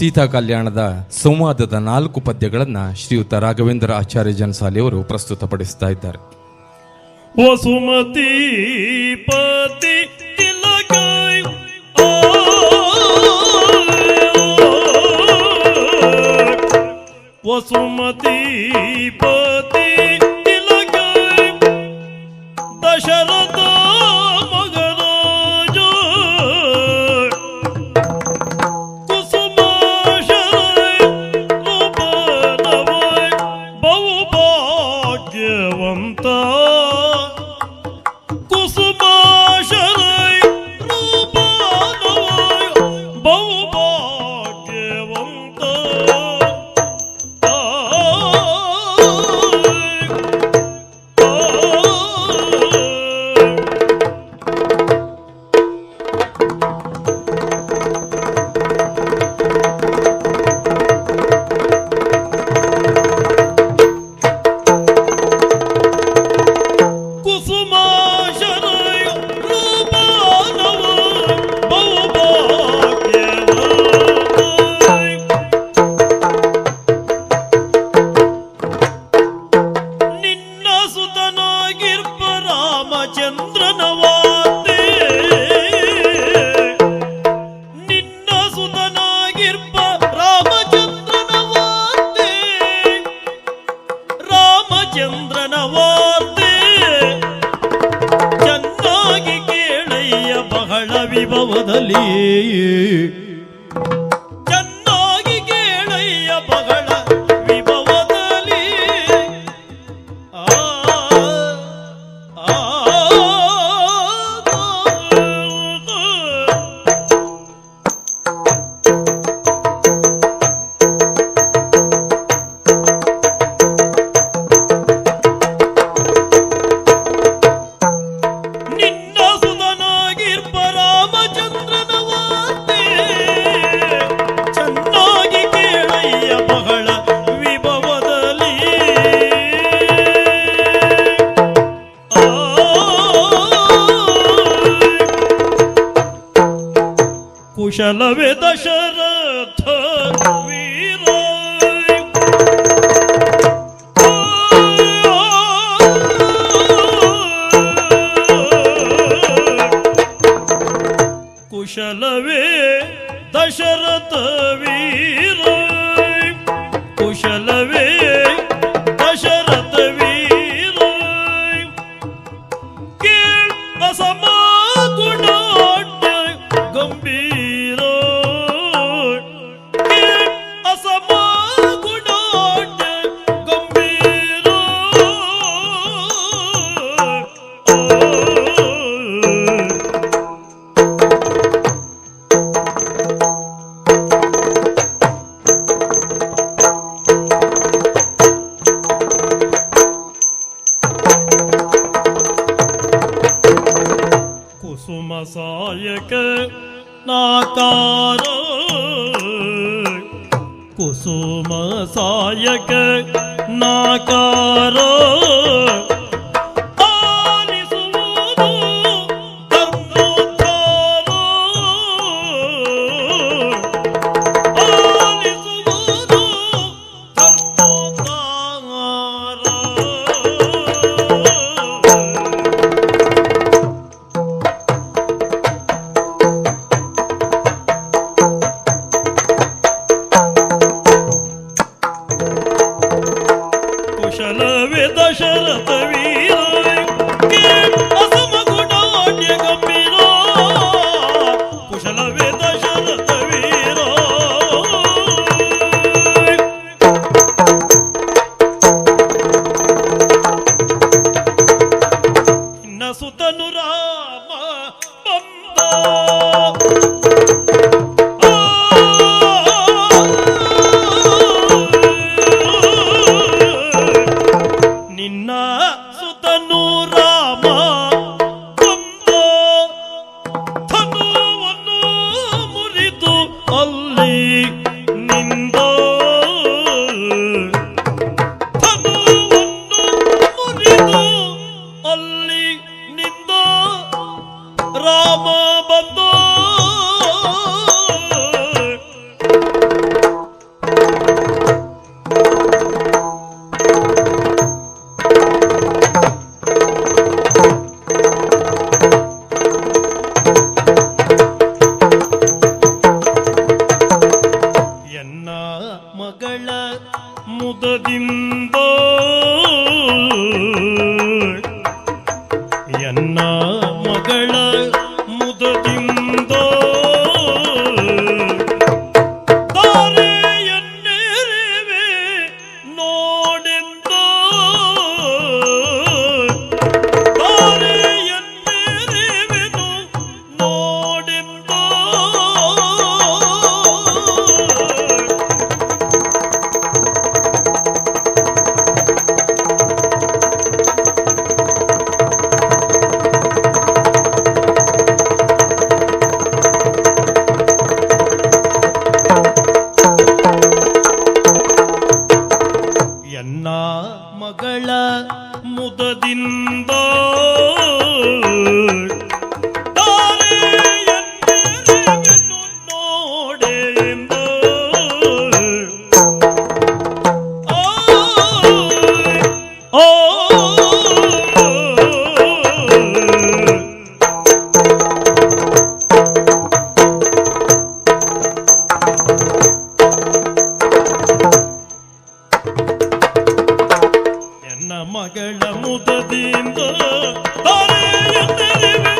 ಸೀತಾ ಕಲ್ಯಾಣದ ಸಂವಾದದ ನಾಲ್ಕು ಪದ್ಯಗಳನ್ನು ಶ್ರೀಯುತ ರಾಘವೇಂದ್ರ ಆಚಾರ್ಯ ಜನಸಾಲಿಯವರು ಪ್ರಸ್ತುತಪಡಿಸ್ತಾ ಇದ್ದಾರೆ. ಸುಮತಿ 啊，什？ಬರಲಿ ಚೆನ್ನಾಗಿ ಕೇಳಯ್ಯ ಬಗಳ ವಿಭವದಲ್ಲಿ ಆ ನಿನ್ನ ಸುಧನಾಗಿರ್ಪ ರಾಮಚಂದ್ರ ಕುಶಲವೇ ದಶರಥ ವೀರ ಕುಶಲವೇ ದಶರಥ कुसुमसायक नाकारो ಸುತನು ರಾಮ ಬಂದ ನಿನ್ನ ಮುದದಿಂದ ಮುದದಿಂದ ಮಗಳ ಮುದದಿಂದ ಅರೆಯುತ್ತಲಿವೆ